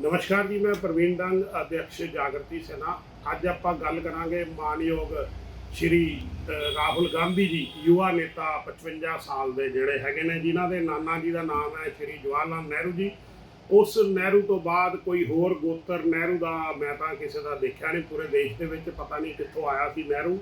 ਨਮਸਕਾਰ ਜੀ, ਮੈਂ ਪ੍ਰਵੀਨ ਡੰਗ ਅਧਿਕਸ਼ ਜਾਗਰਤੀ ਸੈਨਾ। ਅੱਜ ਆਪਾਂ ਗੱਲ ਕਰਾਂਗੇ ਮਾਨਯੋਗ ਸ਼੍ਰੀ ਰਾਹੁਲ ਗਾਂਧੀ ਜੀ, ਯੁਵਾ ਨੇਤਾ 55 ਸਾਲ ਦੇ ਜਿਹੜੇ ਹੈਗੇ ਨੇ, ਜਿਨ੍ਹਾਂ ਦੇ ਨਾਨਾ ਜੀ ਦਾ ਨਾਮ ਹੈ ਸ਼੍ਰੀ ਜਵਾਹਰ ਲਾਲ ਨਹਿਰੂ ਜੀ। ਉਸ ਨਹਿਰੂ ਤੋਂ ਬਾਅਦ ਕੋਈ ਹੋਰ ਗੋਤਰ, ਨਹਿਰੂ ਦਾ ਮੈਂ ਤਾਂ ਕਿਸੇ ਦਾ ਦੇਖਿਆ ਨਹੀਂ, ਪੂਰੇ ਦੇਸ਼ ਦੇ ਵਿੱਚ ਪਤਾ ਨਹੀਂ ਕਿੱਥੋਂ ਆਇਆ ਸੀ ਨਹਿਰੂ।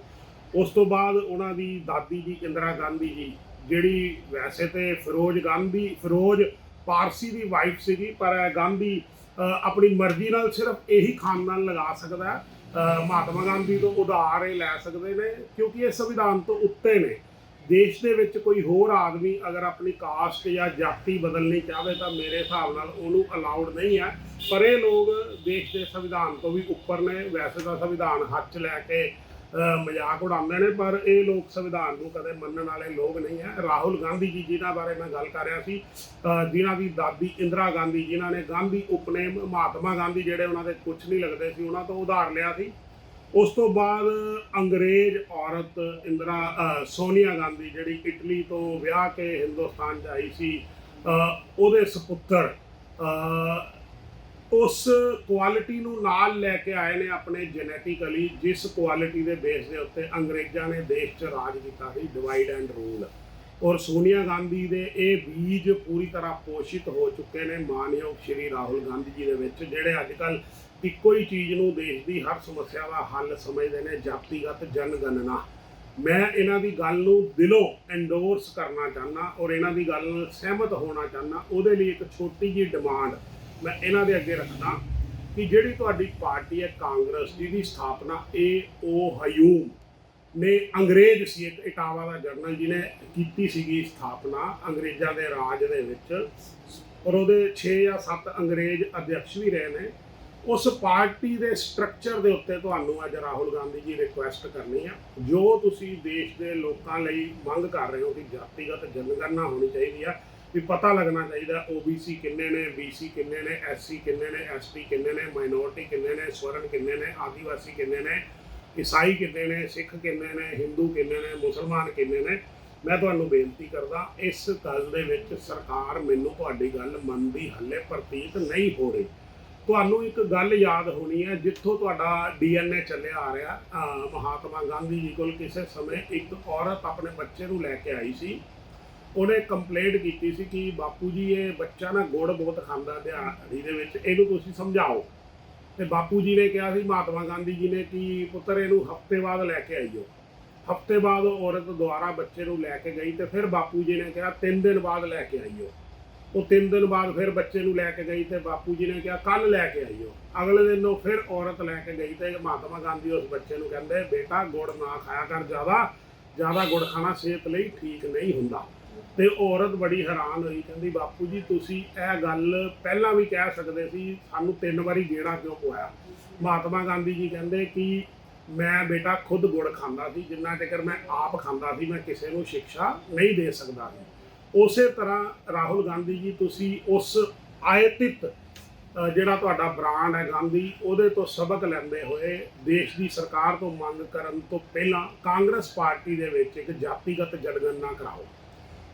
ਉਸ ਤੋਂ ਬਾਅਦ ਉਹਨਾਂ ਦੀ ਦਾਦੀ ਜੀ, ਇੰਦਰਾ ਗਾਂਧੀ ਜੀ, ਜਿਹੜੀ ਵੈਸੇ ਤੇ ਫਿਰੋਜ਼ ਗਾਂਧੀ, ਫਿਰੋਜ਼ ਪਾਰਸੀ ਦੀ ਵਾਈਫ ਸੀਗੀ, ਪਰ ਗਾਂਧੀ ਆਪਣੀ ਮਰਜ਼ੀ ਨਾਲ ਸਿਰਫ ਇਹੀ ਖਾਨਦਾਨ ਲਗਾ ਸਕਦਾ ਮਹਾਤਮਾ ਗਾਂਧੀ ਤੋਂ ਉਧਾਰ ਇਹ ਲੈ ਸਕਦੇ ਨੇ, ਕਿਉਂਕਿ ਇਹ ਸੰਵਿਧਾਨ ਤੋਂ ਉੱਤੇ ਨੇ। ਦੇਸ਼ ਦੇ ਵਿੱਚ ਕੋਈ ਹੋਰ ਆਦਮੀ ਅਗਰ ਆਪਣੀ ਕਾਸਟ ਜਾਂ ਜਾਤੀ ਬਦਲਣੀ ਚਾਹਵੇ ਤਾਂ ਮੇਰੇ ਹਿਸਾਬ ਨਾਲ ਉਹਨੂੰ ਅਲਾਉਡ ਨਹੀਂ ਹੈ। ਪਰ ਇਹ ਲੋਕ ਦੇਸ਼ ਦੇ ਸੰਵਿਧਾਨ ਤੋਂ ਵੀ ਉੱਪਰ ਨੇ, ਵੈਸੇ ਤਾਂ ਸੰਵਿਧਾਨ ਹੱਥ ਲੈ ਕੇ ਮਜ਼ਾਕ ਉਡਾਉਂਦੇ ਨੇ, ਪਰ ਇਹ ਲੋਕ ਸੰਵਿਧਾਨ ਨੂੰ ਕਦੇ ਮੰਨਣ ਵਾਲੇ ਲੋਕ ਨਹੀਂ ਹੈ। ਰਾਹੁਲ ਗਾਂਧੀ ਜੀ ਜਿਨ੍ਹਾਂ ਬਾਰੇ ਮੈਂ ਗੱਲ ਕਰ ਰਿਹਾ ਸੀ ਜਿਨ੍ਹਾਂ ਦੀ ਦਾਦੀ ਇੰਦਰਾ ਗਾਂਧੀ, ਜਿਨ੍ਹਾਂ ਨੇ ਗਾਂਧੀ ਉਪਨੇਮ, ਮਹਾਤਮਾ ਗਾਂਧੀ ਜਿਹੜੇ ਉਹਨਾਂ ਦੇ ਕੁਝ ਨਹੀਂ ਲੱਗਦੇ ਸੀ, ਉਹਨਾਂ ਤੋਂ ਉਧਾਰ ਲਿਆ ਸੀ। ਉਸ ਤੋਂ ਬਾਅਦ ਅੰਗਰੇਜ਼ ਔਰਤ ਇੰਦਰਾ ਸੋਨੀਆ ਗਾਂਧੀ ਜਿਹੜੀ ਇਟਲੀ ਤੋਂ ਵਿਆਹ ਕੇ ਹਿੰਦੁਸਤਾਨ 'ਚ ਆਈ ਸੀ ਉਹਦੇ ਸੁਪੁੱਤਰ ਉਸ ਕੁਆਲਿਟੀ ਨੂੰ ਨਾਲ ਲੈ ਕੇ ਆਏ ਨੇ ਆਪਣੇ ਜੈਨੇਟਿਕਲੀ ਜਿਸ ਕੁਆਲਿਟੀ ਦੇ ਬੇਸ ਦੇ ਉੱਤੇ ਅੰਗਰੇਜ਼ਾਂ ਨੇ ਦੇਸ਼ 'ਚ ਰਾਜ ਕੀਤਾ ਸੀ ਡਿਵਾਈਡ ਐਂਡ ਰੂਲ ਔਰ ਸੋਨੀਆ ਗਾਂਧੀ ਦੇ ਇਹ ਬੀਜ ਪੂਰੀ ਤਰ੍ਹਾਂ ਪੋਸ਼ਿਤ ਹੋ ਚੁੱਕੇ ਨੇ ਮਾਨਯੋਗ ਸ਼੍ਰੀ ਰਾਹੁਲ ਗਾਂਧੀ ਜੀ ਦੇ ਵਿੱਚ, ਜਿਹੜੇ ਅੱਜ ਕੱਲ ਇੱਕੋ ਹੀ ਚੀਜ਼ ਨੂੰ ਦੇਸ਼ ਦੀ ਹਰ ਸਮੱਸਿਆ ਦਾ ਹੱਲ ਸਮਝਦੇ ਨੇ, ਜਾਤੀਗਤ ਜਨਗਣਨਾ. ਮੈਂ ਇਹਨਾਂ ਦੀ ਗੱਲ ਨੂੰ ਦਿਲੋਂ ਐਂਡੋਰਸ ਕਰਨਾ ਚਾਹੁੰਦਾ ਔਰ ਇਹਨਾਂ ਦੀ ਗੱਲ ਨਾਲ ਸਹਿਮਤ ਹੋਣਾ ਚਾਹੁੰਦਾ। ਉਹਦੇ ਲਈ ਇੱਕ ਛੋਟੀ ਜੀ ਡਿਮਾਂਡ ਮੈਂ ਇਹਨਾਂ ਦੇ ਅੱਗੇ ਰੱਖਦਾ ਕਿ ਜਿਹੜੀ ਤੁਹਾਡੀ ਪਾਰਟੀ ਹੈ ਕਾਂਗਰਸ ਜਿਹਦੀ ਸਥਾਪਨਾ ਏ ਓ ਹਯੂਮ ਨੇ ਅੰਗਰੇਜ਼ ਸੀ, ਇੱਕ ਇਟਾਵਾ ਦਾ ਜਰਨਲ ਜਿਹਨੇ ਕੀਤੀ ਸੀਗੀ ਸਥਾਪਨਾ ਅੰਗਰੇਜ਼ਾਂ ਦੇ ਰਾਜ ਦੇ ਵਿੱਚ ਔਰ ਉਹਦੇ 6 ਜਾਂ 7 ਅੰਗਰੇਜ਼ ਅਧਿਕਸ਼ ਵੀ ਰਹੇ ਨੇ। ਉਸ ਪਾਰਟੀ ਦੇ ਸਟਰਕਚਰ ਦੇ ਉੱਤੇ ਤੁਹਾਨੂੰ ਅੱਜ ਰਾਹੁਲ ਗਾਂਧੀ ਜੀ ਰਿਕੁਐਸਟ ਕਰਨੀ ਆ। ਜੋ ਤੁਸੀਂ ਦੇਸ਼ ਦੇ ਲੋਕਾਂ ਲਈ ਮੰਗ ਕਰ ਰਹੇ ਹੋ ਕਿ ਜਾਤੀਗਤ ਜਨਗਣਨਾ ਹੋਣੀ ਚਾਹੀਦੀ ਆ ਵੀ ਪਤਾ ਲੱਗਣਾ ਚਾਹੀਦਾ OBC ਕਿੰਨੇ ਨੇ BC ਕਿੰਨੇ ਨੇ SC ਕਿੰਨੇ ਨੇ ST ਕਿੰਨੇ ਨੇ ਮਾਈਨੋਰਟੀ ਕਿੰਨੇ ਨੇ ਸਵਰਨ ਕਿੰਨੇ ਨੇ ਆਦੀਵਾਸੀ ਕਿੰਨੇ ਨੇ ਈਸਾਈ ਕਿੰਨੇ ਨੇ ਸਿੱਖ ਕਿੰਨੇ ਨੇ ਹਿੰਦੂ ਕਿੰਨੇ ਨੇ ਮੁਸਲਮਾਨ ਕਿੰਨੇ ਨੇ ਮੈਂ ਤੁਹਾਨੂੰ ਬੇਨਤੀ ਕਰਦਾ ਇਸ ਗੱਲ ਦੇ ਵਿੱਚ ਸਰਕਾਰ ਮੈਨੂੰ ਤੁਹਾਡੀ ਗੱਲ ਮੰਨਦੀ ਹੱਲੇ ਪ੍ਰਤੀਤ ਨਹੀਂ ਹੋ ਰਹੀ ਤੁਹਾਨੂੰ ਇੱਕ ਗੱਲ ਯਾਦ ਹੋਣੀ ਹੈ ਜਿੱਥੋਂ ਤੁਹਾਡਾ ਡੀਐਨਏ ਚੱਲਿਆ ਆ ਰਿਹਾ ਮਹਾਤਮਾ ਗਾਂਧੀ ਜੀ ਕੋਲ ਕਿਸੇ ਸਮੇਂ ਇੱਕ ਔਰਤ ਆਪਣੇ ਬੱਚੇ ਨੂੰ ਲੈ ਕੇ ਆਈ ਸੀ ਉਹਨੇ ਕੰਪਲੇਂਟ ਕੀਤੀ ਸੀ ਕਿ ਬਾਪੂ ਜੀ, ਇਹ ਬੱਚਾ ਨਾ ਗੁੜ ਬਹੁਤ ਖਾਂਦਾ ਦਿਹਾੜੀ ਦੇ ਵਿੱਚ, ਇਹਨੂੰ ਤੁਸੀਂ ਸਮਝਾਓ। ਤੇ ਬਾਪੂ ਜੀ ਨੇ ਕਿਹਾ ਸੀ, ਮਹਾਤਮਾ ਗਾਂਧੀ ਜੀ ਨੇ ਕਿ ਪੁੱਤਰ, ਇਹਨੂੰ ਹਫ਼ਤੇ ਬਾਅਦ ਲੈ ਕੇ ਆਈਓ। ਹਫ਼ਤੇ ਬਾਅਦ ਉਹ ਔਰਤ ਦੁਬਾਰਾ ਬੱਚੇ ਨੂੰ ਲੈ ਕੇ ਗਈ ਤੇ ਫਿਰ ਬਾਪੂ ਜੀ ਨੇ ਕਿਹਾ, ਤਿੰਨ ਦਿਨ ਬਾਅਦ ਲੈ ਕੇ ਆਈਓ। ਉਹ ਤਿੰਨ ਦਿਨ ਬਾਅਦ ਫਿਰ ਬੱਚੇ ਨੂੰ ਲੈ ਕੇ ਗਈ ਤੇ ਬਾਪੂ ਜੀ ਨੇ ਕਿਹਾ ਕੱਲ ਲੈ ਕੇ ਆਈਓ। ਅਗਲੇ ਦਿਨ ਉਹ ਫਿਰ ਔਰਤ ਲੈ ਕੇ ਗਈ ਤੇ ਮਹਾਤਮਾ ਗਾਂਧੀ ਉਸ ਬੱਚੇ ਨੂੰ ਕਹਿੰਦੇ, ਬੇਟਾ, ਗੁੜ ਨਾ ਖਾਇਆ ਕਰ ਜ਼ਿਆਦਾ ਜ਼ਿਆਦਾ ਗੁੜ ਖਾਣਾ ਸਿਹਤ ਲਈ ਠੀਕ ਨਹੀਂ ਹੁੰਦਾ। ਤੇ ਔਰਤ ਬੜੀ ਹੈਰਾਨ ਹੋਈ, ਕਹਿੰਦੀ, ਬਾਪੂ ਜੀ, ਤੁਸੀਂ ਇਹ ਗੱਲ ਪਹਿਲਾਂ ਵੀ ਕਹਿ ਸਕਦੇ ਸੀ, ਸਾਨੂੰ ਤਿੰਨ ਵਾਰੀ ਗੇੜਾ ਕਿਉਂ ਪਵਾਇਆ? ਮਹਾਤਮਾ ਗਾਂਧੀ ਜੀ ਕਹਿੰਦੇ ਕਿ ਮੈਂ ਬੇਟਾ ਖੁਦ ਗੁੜ ਖਾਂਦਾ ਸੀ, ਜਿੰਨਾ ਚਿਰ ਮੈਂ ਆਪ ਖਾਂਦਾ ਸੀ, ਮੈਂ ਕਿਸੇ ਨੂੰ ਸਿੱਖਿਆ ਨਹੀਂ ਦੇ ਸਕਦਾ ਸੀ। ਉਸੇ ਤਰ੍ਹਾਂ ਰਾਹੁਲ ਗਾਂਧੀ ਜੀ, ਤੁਸੀਂ ਉਸ ਆਇਤਿਤ ਜਿਹੜਾ ਤੁਹਾਡਾ ਬ੍ਰਾਂਡ ਹੈ ਗਾਂਧੀ, ਉਹਦੇ ਤੋਂ ਸਬਕ ਲੈਂਦੇ ਹੋਏ ਦੇਸ਼ ਦੀ ਸਰਕਾਰ ਤੋਂ ਮੰਗ ਕਰਨ ਤੋਂ ਪਹਿਲਾਂ ਕਾਂਗਰਸ ਪਾਰਟੀ ਦੇ ਵਿੱਚ ਇੱਕ ਜਾਤੀਗਤ ਜਨਗਣਨਾ ਕਰਾਓ।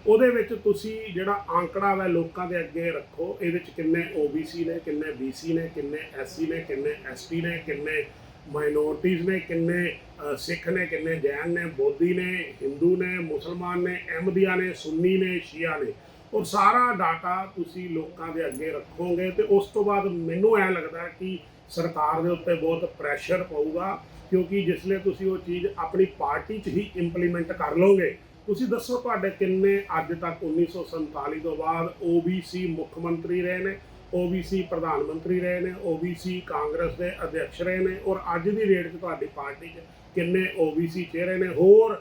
ਉਹਦੇ ਵਿੱਚ ਤੁਸੀਂ ਜਿਹੜਾ ਆંકੜਾ ਹੈ ਲੋਕਾਂ ਦੇ ਅੱਗੇ ਰੱਖੋ ਇਹਦੇ ਵਿੱਚ ਕਿੰਨੇ OBC ਨੇ, ਕਿੰਨੇ BC ਨੇ, ਕਿੰਨੇ SC ਨੇ, ਕਿੰਨੇ ST ਨੇ, ਕਿੰਨੇ ਮਾਈਨੋਰਟੀਜ਼ ਨੇ, ਕਿੰਨੇ ਸਿੱਖ ਨੇ, ਕਿੰਨੇ ਜੈਨ ਨੇ, ਬੋਧੀ ਨੇ ਹਿੰਦੂ ਨੇ, ਮੁਸਲਮਾਨ ਨੇ, ਅਹਿਮਦੀਆ ਨੇ, ਸੁੰਨੀ ਨੇ, ਸ਼ੀਆ ਨੇ। ਉਹ ਸਾਰਾ ਡਾਟਾ ਤੁਸੀਂ ਲੋਕਾਂ ਦੇ ਅੱਗੇ ਰੱਖੋਗੇ ਤੇ ਉਸ ਤੋਂ ਬਾਅਦ ਮੈਨੂੰ ਐ ਲੱਗਦਾ ਕਿ ਸਰਕਾਰ ਦੇ ਉੱਤੇ ਬਹੁਤ ਪ੍ਰੈਸ਼ਰ ਪਊਗਾ ਕਿਉਂਕਿ ਜਿਸਲੇ ਤੁਸੀਂ ਉਹ ਚੀਜ਼ ਆਪਣੀ ਪਾਰਟੀ 'ਚ ਹੀ ਇੰਪਲੀਮੈਂਟ ਕਰ ਲਓਗੇ ਤੁਸੀਂ ਦੱਸੋ ਤੁਹਾਡੇ ਕਿੰਨੇ ਅੱਜ ਤੱਕ 1947 ਤੋਂ ਬਾਅਦ OBC ਮੁੱਖ ਮੰਤਰੀ ਰਹੇ ਨੇ OBC ਪ੍ਰਧਾਨ ਮੰਤਰੀ ਰਹੇ ਨੇ OBC ਕਾਂਗਰਸ ਦੇ ਅਧਿਕਸ਼ ਰਹੇ ਨੇ ਔਰ ਅੱਜ ਦੀ ਡੇਟ 'ਚ ਤੁਹਾਡੀ ਪਾਰਟੀ 'ਚ ਕਿੰਨੇ OBC ਚਿਹਰੇ ਨੇ? ਹੋਰ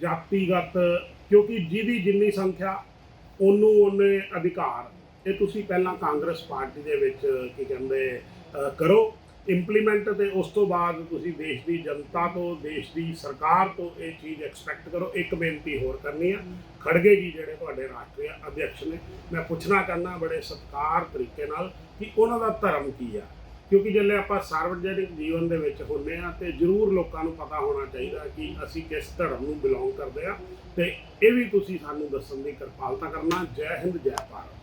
ਜਾਤੀਗਤ, ਕਿਉਂਕਿ ਜਿਹਦੀ ਜਿੰਨੀ ਸੰਖਿਆ ਉਹਨੂੰ ਉਹਨੇ ਅਧਿਕਾਰ। ਇਹ ਤੁਸੀਂ ਪਹਿਲਾਂ ਕਾਂਗਰਸ ਪਾਰਟੀ ਦੇ ਵਿੱਚ, ਕੀ ਕਹਿੰਦੇ ਕਰੋ। ਇੰਪਲੀਮੈਂਟ ਤੇ ਉਸ ਤੋਂ ਬਾਅਦ ਤੁਸੀਂ ਦੇਸ਼ ਦੀ ਜਨਤਾ ਤੋਂ, ਦੇਸ਼ ਦੀ ਸਰਕਾਰ ਤੋਂ ਇਹ ਚੀਜ਼ ਐਕਸਪੈਕਟ ਕਰੋ। ਇੱਕ ਬੇਨਤੀ ਹੋਰ ਕਰਨੀ ਆ। ਖੜਗੇ ਜੀ ਜਿਹੜੇ ਤੁਹਾਡੇ ਰਾਸ਼ਟਰੀ ਅਧਿਕਸ਼ ਨੇ, ਮੈਂ ਪੁੱਛਣਾ ਚਾਹੁੰਦਾ ਬੜੇ ਸਤਿਕਾਰ ਤਰੀਕੇ ਨਾਲ ਕਿ ਉਹਨਾਂ ਦਾ ਧਰਮ ਕੀ ਆ। ਕਿਉਂਕਿ ਜਦੋਂ ਆਪਾਂ ਸਾਰਵਜਨਿਕ ਜੀਵਨ ਦੇ ਵਿੱਚ ਹੁੰਦੇ ਆ ਤੇ ਜ਼ਰੂਰ ਲੋਕਾਂ ਨੂੰ ਪਤਾ ਹੋਣਾ ਚਾਹੀਦਾ ਕਿ ਅਸੀਂ ਕਿਸ ਧਰਮ ਨੂੰ ਬਿਲੋਂਗ ਕਰਦੇ ਆ। ਤੇ ਇਹ ਵੀ ਤੁਸੀਂ ਸਾਨੂੰ ਦੱਸਣ ਦੀ ਕਿਰਪਾਲਤਾ ਕਰਨਾ। ਜੈ ਹਿੰਦ, ਜੈ ਭਾਰਤ।